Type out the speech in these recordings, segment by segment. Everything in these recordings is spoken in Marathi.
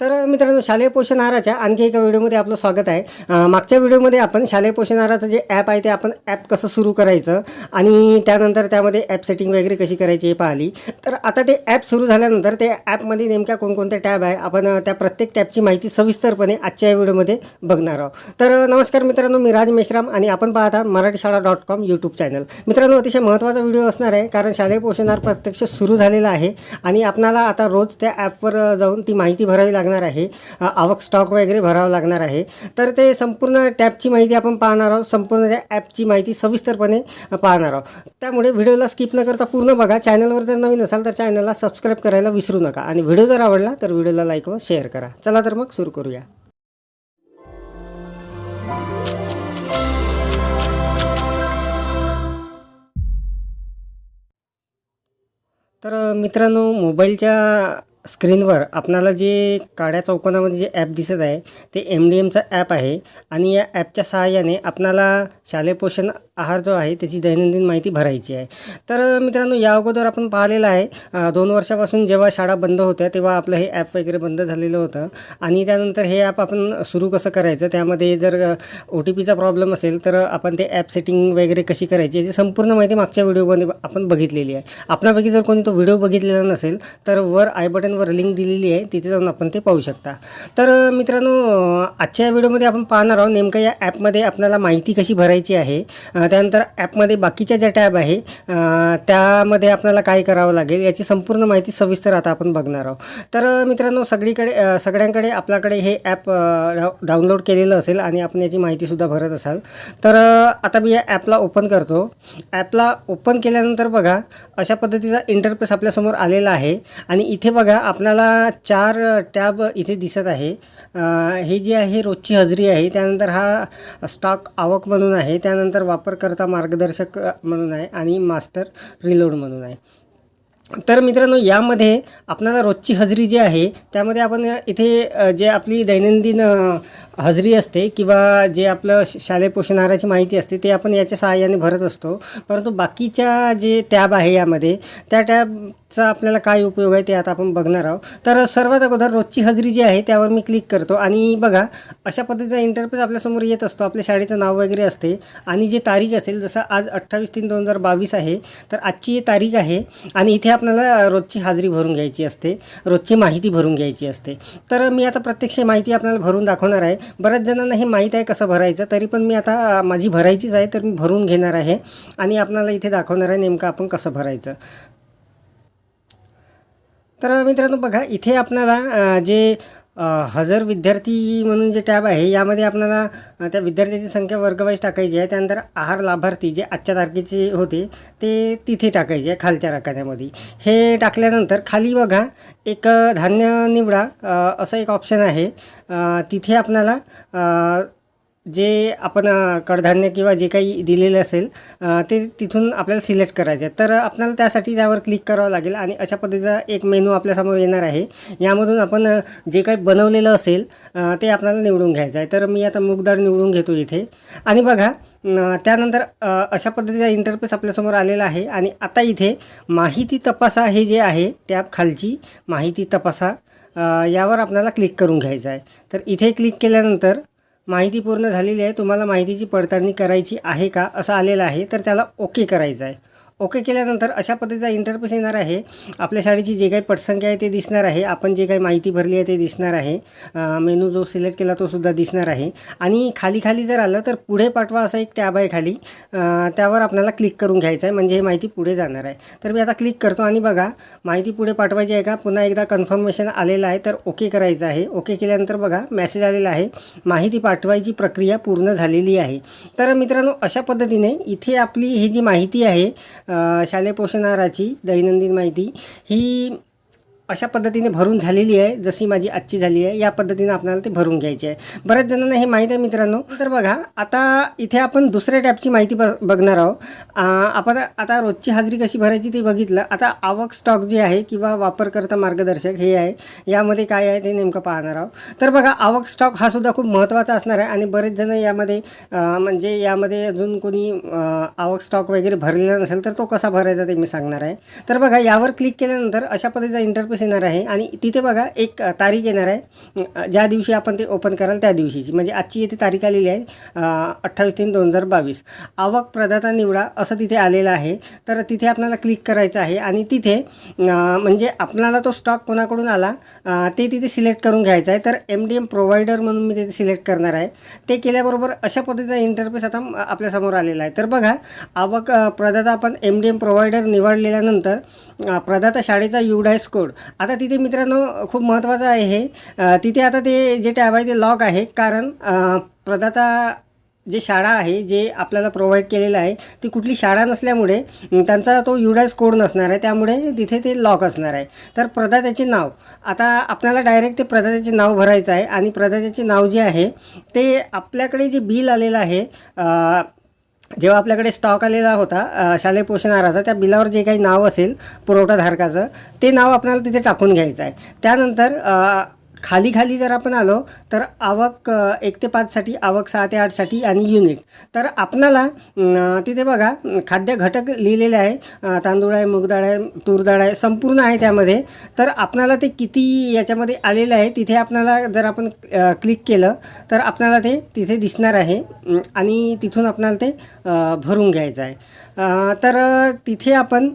तर मित्रांनो शालेय पोषण आहाराच्या आणखी एका व्हिडिओमध्ये आपलं स्वागत आहे. मागच्या व्हिडिओमध्ये आपण शालेय पोषण आहाराचं जे ॲप आहे ते आपण ॲप कसं सुरू करायचं आणि त्यानंतर त्यामध्ये ॲप सेटिंग वगैरे कशी करायची हे पाहिली. तर आता ते ॲप सुरू झाल्यानंतर ते ॲपमध्ये नेमक्या कोणकोणते टॅब आहे आपण त्या प्रत्येक टॅबची माहिती सविस्तरपणे आजच्या व्हिडिओमध्ये बघणार आहोत. तर नमस्कार मित्रांनो मी राज मेश्राम आणि आपण पाहता मराठी शाळा डॉट कॉम यूट्यूब चॅनल मित्रांनो अतिशय महत्त्वाचा व्हिडिओ असणार आहे कारण शालेय पोषण आहार प्रत्यक्ष सुरू झालेला आहे आणि आपणाला आता रोज त्या ॲपवर जाऊन ती माहिती भरावी लागणार आहे. आवक स्टॉक वगैरे भरावं लागणार आहे. तर ते संपूर्ण टॅबची माहिती आपण पाहणार आहोत. संपूर्ण त्या ॲपची माहिती सविस्तरपणे पाहणार आहोत. त्यामुळे व्हिडिओला स्किप न करता पूर्ण बघा. चॅनलवर जर नवीन असाल तर चॅनलला सबस्क्राईब करायला विसरू नका. आणि व्हिडिओ जर आवडला तर व्हिडिओला लाईक व शेअर करा. चला तर मग सुरू करूया. तर मित्रांनो मोबाईलच्या स्क्रीनवर आपणाला जे काळ्या चौकोनामध्ये जे ॲप दिसत आहे ते एम डी एमचं ॲप आहे आणि या ॲपच्या सहाय्याने आपणाला शालेय पोषण आहार जो आहे त्याची दैनंदिन माहिती भरायची आहे. तर मित्रांनो या अगोदर आपण पाहिलेलं आहे दोन वर्षापासून जेव्हा शाळा बंद होत्या तेव्हा आपलं हे ॲप वगैरे बंद झालेलं होतं. आणि त्यानंतर हे ॲप आपण सुरू कसं करायचं त्यामध्ये जर ओ टी पीचा प्रॉब्लेम असेल तर आपण ते ॲप सेटिंग वगैरे कशी करायची याची संपूर्ण माहिती मागच्या व्हिडिओमध्ये आपण बघितलेली आहे. आपणापैकी जर कोणी तो व्हिडिओ बघितलेला नसेल तर वर आय बटनवर लिंक दिलेली आहे तिथे जाऊन आपण ते पाहू शकता. तर मित्रांनो आजच्या व्हिडिओमध्ये आपण पाहणार आहोत नेमकं या ॲपमध्ये आपल्याला माहिती कशी भरायची आहे त्यानंतर ॲपमध्ये बाकीच्या ज्या टॅब आहे त्यामध्ये आपल्याला काय करावं लागेल याची संपूर्ण माहिती सविस्तर आता आपण बघणार आहोत. तर मित्रांनो सगळीकडे सगळ्यांकडे आपल्याकडे हे ॲप डाउनलोड केलेलं असेल आणि आपण याची माहितीसुद्धा भरत असाल. तर आता मी या ॲपला ओपन करतो. ॲपला ओपन केल्यानंतर बघा अशा पद्धतीचा इंटरफेस आपल्यासमोर आलेला आहे. आणि इथे बघा आपल्याला चार टॅब इथे दिसत आहे. हे जे आहे रोजची हजेरी आहे त्यानंतर हा स्टॉक आवक म्हणून आहे त्यानंतर वापर करता मार्गदर्शक म्हणून आहे आणि मास्टर रिलोड म्हणून आहे. तर मित्रांनो यामध्ये आपणाला रोजची हजेरी जी आहे त्यामध्ये आपण इथे जे आपली दैनंदिन हजेरी असते किंवा जे आपलं श- शालेय पोषण आहाराची माहिती असते ते आपण याच्या सहाय्याने भरत असतो. परंतु बाकीच्या जे टॅब आहे यामध्ये त्या टॅबचा आपल्याला काय उपयोग आहे ते आता आपण बघणार आहोत. तर सर्वात अगोदर रोजची हजेरी जी आहे त्यावर मी क्लिक करतो आणि बघा अशा पद्धतीचा इंटरफेस आपल्यासमोर येत असतो. आपल्या शाळेचं नाव वगैरे असते आणि जे तारीख असेल जसं आज अठ्ठावीस तीन दोन हजार बावीस आहे तर आजची तारीख आहे आणि इथे आपल्याला रोजची हाजरी भरून घ्यायची असते रोजची माहिती भरून घ्यायची असते. तर मी आता प्रत्यक्ष माहिती आपल्याला भरून दाखवणार आहे. बऱ्याच जणांना हे माहीत आहे कसं भरायचं तरी पण मी आता माझी भरायचीच आहे तर मी भरून घेणार आहे. आणि आपल्याला इथे दाखवणार आहे नेमकं आपण कसं भरायचं. तर मित्रांनो बघा इथे आपल्याला जे हजर विद्यार्थी म्हणून जे टॅब आहे यामध्ये आपल्याला त्या विद्यार्थ्याची संख्या वर्गवाईज टाकायची आहे. त्यानंतर आहार लाभार्थी जे आजच्या तारखेचे होते ते तिथे टाकायचे आहे खालच्या रकान्यामध्ये. हे टाकल्यानंतर खाली बघा एक धान्य निवडा असं एक ऑप्शन आहे. तिथे आपल्याला जे आपण कडधान्य किंवा जे काही दिलेलं असेल ते तिथून आपल्याला सिलेक्ट करायचे आहे तर आपल्याला त्यासाठी त्यावर क्लिक करावं लागेल आणि अशा पद्धतीचा एक मेनू आपल्यासमोर येणार आहे. यामधून आपण जे काही बनवलेलं असेल ते आपल्याला निवडून घ्यायचं आहे. तर मी आता मूगडाळ निवडून घेतो इथे. आणि बघा त्यानंतर अशा पद्धतीचा इंटरफेस आपल्यासमोर आलेला आहे. आणि आता इथे माहिती तपासा हे जे आहे टॅब खालची माहिती तपासा. यावर आपल्याला क्लिक करून घ्यायचं आहे. तर इथे क्लिक केल्यानंतर माहिती पूर्ण झालेली आहे. तुम्हाला माहितीची पडताळणी करायची आहे का? असं आलेलं आहे. तर त्याला ओके करायचं आहे. ओके केल्यानंतर अशा पद्धतीचा इंटरफेस येणार आहे. आपल्या शाळेची जे काही पटसंख्या आहे ते दिसणार आहे. आपण जे काही माहिती भरली आहे ते दिसणार आहे. मेनू जो सिलेक्ट केला तो सुद्धा दिसणार आहे. आणि खाली खाली जर आलं तर पुढे पाठवा असा एक टॅब आहे खाली. त्यावर आपल्याला क्लिक करून घ्यायचं आहे. म्हणजे हे माहिती पुढे जाणार आहे. तर मी आता क्लिक करतो आणि बघा माहिती पुढे पाठवायची आहे का? पुन्हा एकदा कन्फर्मेशन आलेलं आहे. तर ओके करायचं आहे. ओके केल्यानंतर बघा मेसेज आलेला आहे. माहिती पाठवायची प्रक्रिया पूर्ण झालेली आहे. तर मित्रांनो अशा पद्धतीने इथे आपली ही जी माहिती आहे शालेय पोषण आहाराची दैनंदिन माहिती ही अशा पद्धतीने भरून झालेली आहे जशी माझी आजची झाली आहे या पद्धतीने आपल्याला ते भरून घ्यायचे आहे. बऱ्याच जणांना हे माहीत आहे मित्रांनो. तर बघा आता इथे आपण दुसऱ्या टॅबची माहिती ब बघणार आहोत. आपण आता रोजची हाजरी कशी भरायची ते बघितलं. आता आवक स्टॉक जे आहे किंवा वापरकर्ता मार्गदर्शक हे आहे यामध्ये काय आहे ते नेमकं पाहणार आहोत. तर बघा आवक स्टॉक हा सुद्धा खूप महत्त्वाचा असणार आहे आणि बरेच जण यामध्ये म्हणजे यामध्ये अजून कोणी आवक स्टॉक वगैरे भरलेला नसेल तर तो कसा भरायचा ते मी सांगणार आहे. तर बघा यावर क्लिक केल्यानंतर अशा पद्धतीचा इंटरफेस इंटरफेस येणार आहे आणि तिथे बघा एक तारीख येणार आहे. ज्या दिवशी आपण ते ओपन कराल त्या दिवशीची. म्हणजे आजची येथे तारीख आलेली आहे अठ्ठावीस तीन दोन हजार बावीस. आवक प्रदाता निवडा असं तिथे आलेलं आहे. तर तिथे आपल्याला क्लिक करायचं आहे आणि तिथे म्हणजे आपल्याला तो स्टॉक कोणाकडून आला ते तिथे सिलेक्ट करून घ्यायचं आहे. तर एम डी एम प्रोव्हायडर म्हणून मी तिथे सिलेक्ट करणार आहे. ते केल्याबरोबर अशा पद्धतीचा इंटरफेस आता आपल्यासमोर आलेला आहे. तर बघा आवक प्रदाता आपण एम डी एम प्रोव्हायडर निवडलेल्यानंतर प्रदाता शाळेचा युडायस कोड आता तिथे मित्रांनो खूप महत्त्वाचं आहे हे. तिथे आता ते जे टॅब आहे ते लॉक आहे. कारण प्रदाता जे शाळा आहे जे आपल्याला प्रोव्हाइड केलेलं आहे ती कुठली शाळा नसल्यामुळे त्यांचा तो युडायस कोड नसणार आहे. त्यामुळे तिथे ते लॉक असणार आहे. तर प्रदात्याचे नाव आता आपल्याला डायरेक्ट ते प्रदात्याचे नाव भरायचं आहे. आणि प्रदात्याचे नाव जे आहे ते आपल्याकडे जे बिल आलेलं आहे जेव्हा आपल्याकडे स्टॉक आलेला होता शालेय पोषण आहाराचा त्या बिलावर जे काही नाव असेल पुरवठाधारकाचं ते नाव आपल्याला तिथे टाकून घ्यायचं आहे. त्यानंतर खाली खाली जर आपण आलो तर आवक एक ते पाचसाठी आवक सहा ते आठसाठी आणि युनिट तर आपणाला तिथे बघा खाद्य घटक लिहिलेले आहे. तांदूळ आहे मुगडाळ आहे तूर डाळ आहे संपूर्ण आहे त्यामध्ये. तर आपणाला ते किती याच्यामध्ये आलेलं आहे तिथे आपणाला जर आपण क्लिक केलं तर आपणाला ते तिथे दिसणार आहे. आणि तिथून आपणाला ते भरून घ्यायचं आहे. तर तिथे आपण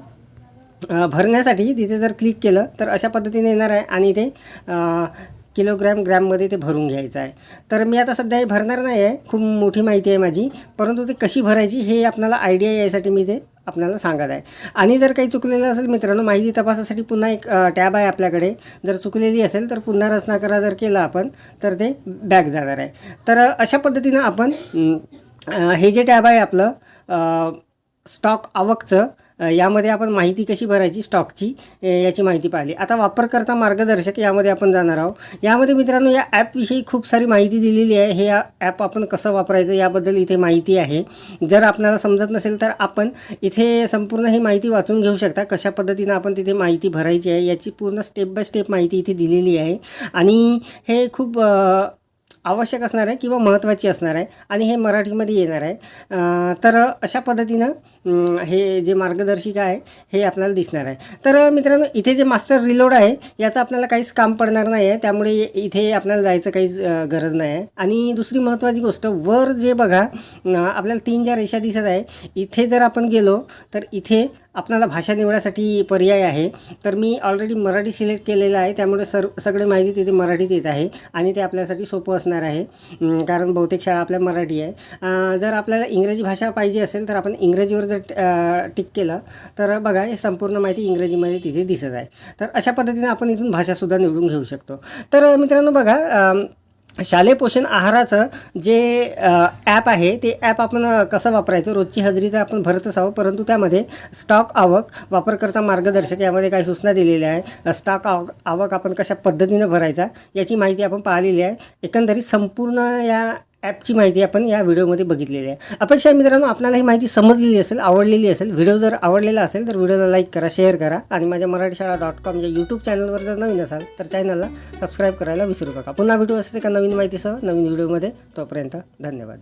भरण्यासाठी तिथे जर क्लिक केलं तर अशा पद्धतीने येणार आहे आणि ते किलोग्रॅम ग्रॅममध्ये ते भरून घ्यायचं आहे. तर मी आता सध्या हे भरणार नाही आहे खूप मोठी माहिती आहे माझी परंतु ते कशी भरायची हे आपल्याला आयडिया यायसाठी मी ते आपल्याला सांगत आहे. आणि जर काही चुकलेलं असेल मित्रांनो माहिती तपासासाठी पुन्हा एक टॅब आहे आपल्याकडे. जर चुकलेली असेल तर पुन्हा रचना करा जर केला आपण तर ते बॅक जाणार आहे. तर अशा पद्धतीनं आपण हे जे टॅब आहे आपलं स्टॉक आवकचं यामध्ये आपण माहिती कशी भरायची? स्टॉकची याची माहिती पाहिली. आता वापरकर्ता मार्गदर्शक यामध्ये आपण जाणार आहोत. यामध्ये मित्रांनो या ॲपविषयी खूप सारी माहिती दिलेली आहे. हे ॲप आपण कसं वापरायचं याबद्दल इथे माहिती आहे. जर आपल्याला समजत नसेल तर आपण इथे संपूर्ण ही माहिती वाचून घेऊ शकता. कशा पद्धतीनं आपण तिथे माहिती भरायची आहे याची पूर्ण स्टेप बाय स्टेप माहिती इथे दिलेली आहे. आणि हे खूप आवश्यक असणार आहे किंवा महत्त्वाची असणार आहे आणि हे मराठीमध्ये येणार आहे. तर अशा पद्धतीनं हे जे मार्गदर्शिका आहे हे आपल्याला दिसणार आहे. तर मित्रांनो इथे जे मास्टर रिलोड आहे याचं आपल्याला काहीच काम पडणार नाही आहे त्यामुळे इथे आपल्याला जायचं काहीच गरज नाही आहे आणि दुसरी महत्त्वाची गोष्ट वर जे बघा आपल्याला तीन ज्या रेषा दिसत आहे इथे जर आपण गेलो तर इथे आपल्याला भाषा निवडासाठी पर्याय आहे. तर मी ऑलरेडी मराठी सिलेक्ट केलेलं आहे. त्यामुळे सर्व सगळी माहिती तिथे मराठीत येत आहे आणि ते आपल्यासाठी सोपं असणार आहे. कारण बहुतेक शाळा आपल्या मराठी आहे. जर आपल्याला इंग्रजी भाषा पाहिजे असेल तर आपण इंग्रजीवर जर टिक केलं तर बघा हे संपूर्ण माहिती इंग्रजीमध्ये तिथे दिसत आहे. तर अशा पद्धतीने आपण इथून भाषासुद्धा निवडून घेऊ शकतो. तर मित्रांनो बघा शालेय पोषण आहाराचं जे ॲप आहे ते ॲप आपण कसं वापरायचं? रोजची हजेरी तर आपण भरतच आहोत परंतु त्यामध्ये स्टॉक आवक वापरकर्ता मार्गदर्शक यामध्ये काही सूचना दिलेल्या आहे स्टॉक आवक आवक आपण कशा पद्धतीनं भरायचा याची माहिती आपण पाहिलेली आहे. एकंदरीत संपूर्ण या ॲपची माहिती आपण या व्हिडिओमध्ये बघितलेली आहे. अपेक्षा आहे मित्रांनो आपल्याला ही माहिती समजलेली असेल आवडलेली असेल व्हिडिओ जर आवडलेला असेल तर व्हिडिओला लाईक करा शेअर करा आणि माझ्या मराठी शाळा डॉट कॉम या यूट्यूब चॅनलवर जर नवीन असाल तर चॅनलला सबस्क्राईब करायला विसरू नका. पुन्हा भेटू असते का नवीन माहितीसह नवीन व्हिडिओमध्ये. तोपर्यंत धन्यवाद.